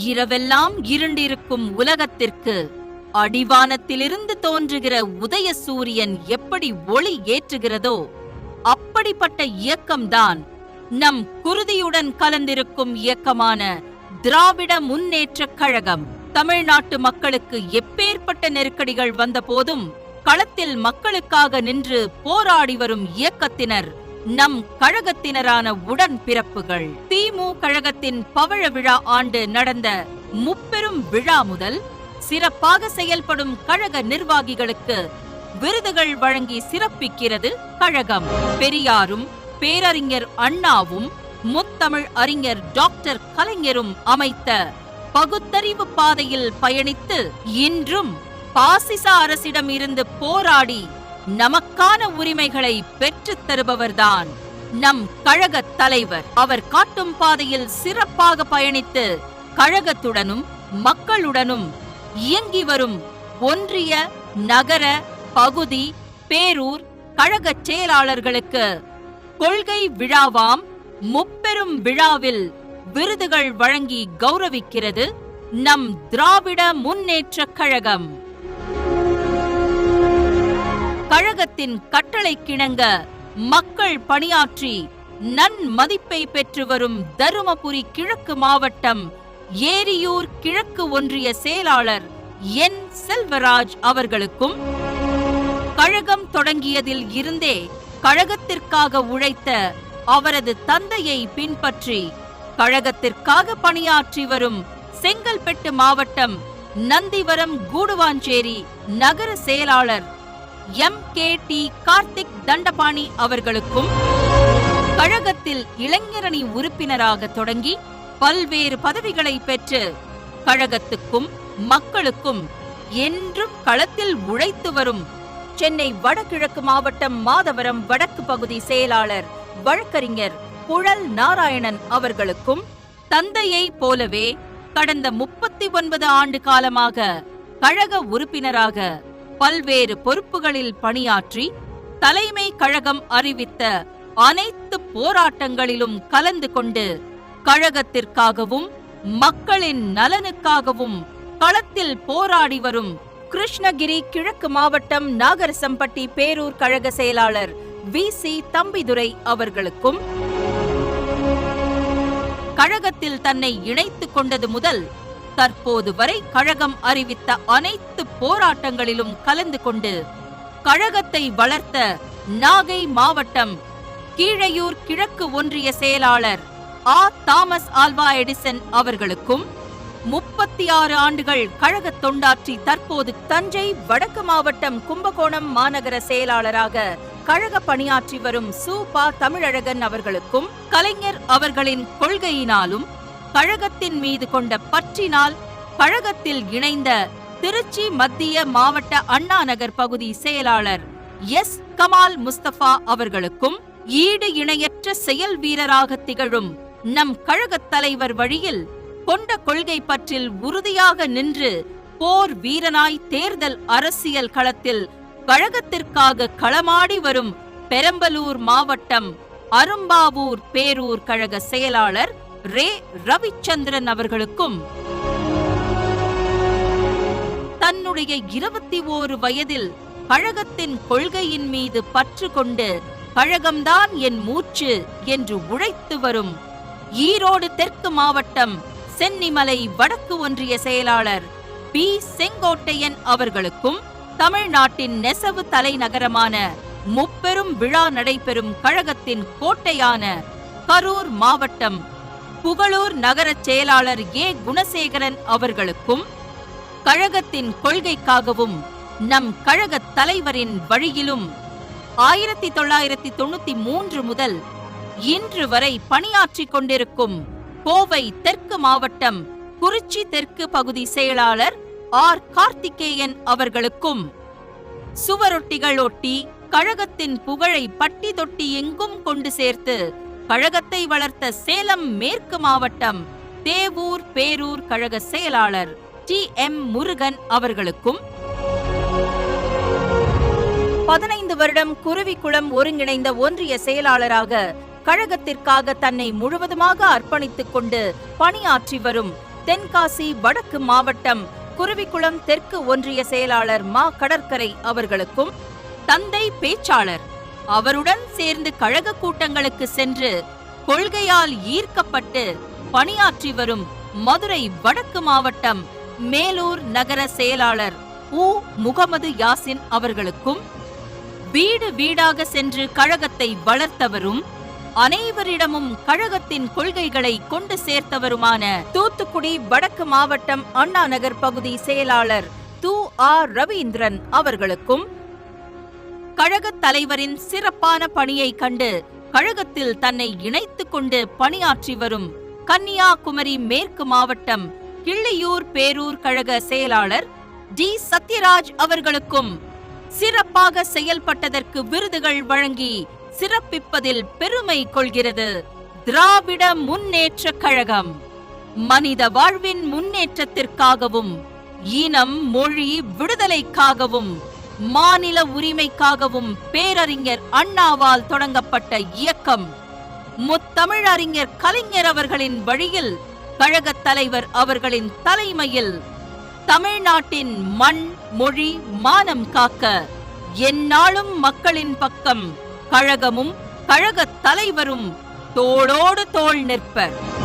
இரவெல்லாம் இருண்டிருக்கும் உலகத்திற்கு அடிவானத்திலிருந்து தோன்றுகிற உதய சூரியன் எப்படி ஒளி ஏற்றுகிறதோ அப்படிப்பட்ட இயக்கம்தான் நம் குருதியுடன் கலந்திருக்கும் இயக்கமான திராவிட முன்னேற்றக் கழகம். தமிழ்நாட்டு மக்களுக்கு எப்பேற்பட்ட நெருக்கடிகள் வந்தபோதும் களத்தில் மக்களுக்காக நின்று போராடி வரும் இயக்கத்தினர் நம் கழகத்தினரான உடன் பிறப்புகள் திமு கழகத்தின் பவழ விழா ஆண்டு நடந்த முப்பெரும் விழா முதல் சிறப்பாக செயல்படும் கழக நிர்வாகிகளுக்கு விருதுகள் வழங்கி சிறப்பிக்கிறது கழகம். பெரியாரும் பேரறிஞர் அண்ணாவும் முத்தமிழ் அறிஞர் டாக்டர் கலைஞரும் அமைத்த பகுத்தறிவு பாதையில் பயணித்து இன்றும் பாசிச அரசிடம் இருந்து போராடி நமக்கான உரிமைகளை பெற்றுத் தருபவர்தான் நம் கழக தலைவர். அவர் காட்டும் பாதையில் சிறப்பாக பயணித்து கழகத்துடனும் மக்களுடனும் இயங்கி வரும் ஒன்றிய நகர பகுதி பேரூர் கழகச் செயலாளர்களுக்கு கொள்கை விழாவாம் முப்பெரும் விழாவில் விருதுகள் வழங்கி கௌரவிக்கிறது நம் திராவிட முன்னேற்றக் கழகம். கழகத்தின் கட்டளை கிணங்க மக்கள் பணியாற்றி நன்மதிப்பை பெற்று வரும் தருமபுரி கிழக்கு மாவட்டம் ஏரியூர் கிழக்கு ஒன்றிய செயலாளர் என் செல்வராஜ் அவர்களுக்கும் கழகம் தொடங்கியதில் இருந்தே கழகத்திற்காக உழைத்த அவரது தந்தையை பின்பற்றி கழகத்திற்காக பணியாற்றி வரும் செங்கல்பட்டு மாவட்டம் நந்திவரம் கூடுவாஞ்சேரி நகர செயலாளர் M K T Karthik Dhandapani அவர்களுக்கும் கழகத்தில் இளைஞரணி உறுப்பினராக தொடங்கி பல்வேறு பதவிகளை பெற்று கழகத்துக்கும் மக்களுக்கும் என்றும் களத்தில் உழைத்து வரும் சென்னை வடகிழக்கு மாவட்டம் மாதவரம் வடக்கு பகுதி செயலாளர் வழக்கறிஞர் புழல் நாராயணன் அவர்களுக்கும் தந்தையை போலவே கடந்த முப்பத்தி ஒன்பது ஆண்டு காலமாக கழக உறுப்பினராக பல்வேறு பொறுப்புகளில் பணியாற்றி தலைமை கழகம் அறிவித்த அனைத்து போராட்டங்களிலும் கலந்து கொண்டு கழகத்திற்காகவும் மக்களின் நலனுக்காகவும் களத்தில் போராடி வரும் கிருஷ்ணகிரி கிழக்கு மாவட்டம் நாகரசம்பட்டி பேரூர் கழக செயலாளர் வி. சி. தம்பிதுரை அவர்களுக்கும் கழகத்தில் தன்னை இணைத்துக் கொண்டது முதல் தற்போது வரை கழகம் அறிவித்த அனைத்து போராட்டங்களிலும் கலந்து கொண்டு கழகத்தை வளர்த்த நாகை மாவட்டம் கீழையூர் கிழக்கு ஒன்றிய செயலாளர் ஆ. தாமஸ் ஆல்வா எடிசன் அவர்களுக்கும் முப்பத்தி ஆறு ஆண்டுகள் கழக தொண்டாற்றி தற்போது தஞ்சை வடக்கு மாவட்டம் கும்பகோணம் மாநகர செயலாளராக கழக பணியாற்றி வரும் சு. பா. தமிழழகன் அவர்களுக்கும் கலைஞர் அவர்களின் கொள்கையினாலும் கழகத்தின் மீது கொண்ட பற்றினால் கழகத்தில் இணைந்த திருச்சி மத்திய மாவட்ட அண்ணா நகர் பகுதி செயலாளர் எஸ். கமால் முஸ்தபா அவர்களுக்கும் ஈடு இணையற்ற செயல் வீரராக திகழும் நம் கழகத் தலைவர் வழியில் கொண்ட கொள்கை பற்றில் உறுதியாக நின்று போர் வீரனாய் தேர்தல் அரசியல் களத்தில் கழகத்திற்காக களமாடி வரும் பெரம்பலூர் மாவட்டம் அரும்பாவூர் பேரூர் கழக செயலாளர் ரே ரவிச்சந்திரன் அவர்களுக்கும் தன்னுடைய இருபத்தி ஓரு வயதில் கழகத்தின் கொள்கையின் மீது பற்று கொண்டு கழகம்தான் என் மூச்சு என்று உழைத்து வரும் ஈரோடு தெற்கு மாவட்டம் சென்னிமலை வடக்கு ஒன்றிய செயலாளர் பி. செங்கோட்டையன் அவர்களுக்கும் தமிழ்நாட்டின் நெசவு தலைநகரமான முப்பெரும் விழா நடைபெறும் கழகத்தின் கோட்டையான கரூர் மாவட்டம் புகழூர் நகரச் செயலாளர் ஏ. குணசேகரன் அவர்களுக்கும் கழகத்தின் கொள்கைக்காகவும் நம் கழகத் தலைவரின் வழியிலும் ஆயிரத்தி தொள்ளாயிரத்தி தொண்ணூத்தி மூன்று முதல் இன்று வரை பணியாற்றிக் கொண்டிருக்கும் கோவை தெற்கு மாவட்டம் குறிச்சி தெற்கு பகுதி செயலாளர் ஆர். கார்த்திகேயன் அவர்களுக்கும் சுவரொட்டிகள் ஒட்டி கழகத்தின் புகழை பட்டி தொட்டி எங்கும் கொண்டு சேர்த்து கழகத்தை வளர்த்த சேலம் மேற்கு மாவட்டம் தேவூர் பேரூர் கழக செயலாளர் டி எம் முருகன் அவர்களுக்கும் பதினைந்து வருடம் குருவிக்குளம் ஒருங்கிணைந்த ஒன்றிய செயலாளராக கழகத்திற்காக தன்னை முழுவதுமாக அர்ப்பணித்துக் கொண்டு பணியாற்றி வரும் தென்காசி வடக்கு மாவட்டம் குருவிக்குளம் தெற்கு ஒன்றிய செயலாளர் மா கடற்கரை அவர்களுக்கும் தந்தை பேச்சாளர் அவருடன் சேர்ந்து கழக கூட்டங்களுக்கு சென்று கொள்கையால் ஈர்க்கப்பட்டு பணியாற்றி வரும் மதுரை வடக்கு மாவட்டம் மேலூர் நகர செயலாளர் உ. முகமது யாசின் அவர்களுக்கும் வீடு வீடாக சென்று கழகத்தை வளர்த்தவரும் அனைவரிடமும் கழகத்தின் கொள்கைகளை கொண்டு சேர்த்தவருமான தூத்துக்குடி வடக்கு மாவட்டம் அண்ணா நகர் பகுதி செயலாளர் து. ஆர். ரவீந்திரன் அவர்களுக்கும் கழகத் தலைவரின் சிறப்பான பணியை கண்டு கழகத்தில் தன்னை இணைத்துக் கொண்டு பணியாற்றி வரும் கன்னியாகுமரி மேற்கு மாவட்டம் கிள்ளியூர் பேரூர் கழக செயலாளர் டி. சத்யராஜ் அவர்களுக்கும் சிறப்பாக செயல்பட்டதற்கு விருதுகள் வழங்கி சிறப்பிப்பதில் பெருமை கொள்கிறது. திராவிட முன்னேற்ற கழகம். மனித வாழ்வின் முன்னேற்றத்திற்காகவும் இனம் மொழி விடுதலைக்காகவும் மாநில உரிமைக்காகவும் பேரறிஞர் அண்ணாவால் தொடங்கப்பட்ட இயக்கம். முத்தமிழறிஞர் கலைஞர் அவர்களின் வழியில் கழகத் தலைவர் அவர்களின் தலைமையில் தமிழ்நாட்டின் மண் மொழி மானம் காக்க எந்நாளும் மக்களின் பக்கம் கழகமும் கழகத் தலைவரும் தோளோடு தோள் நிற்பர்.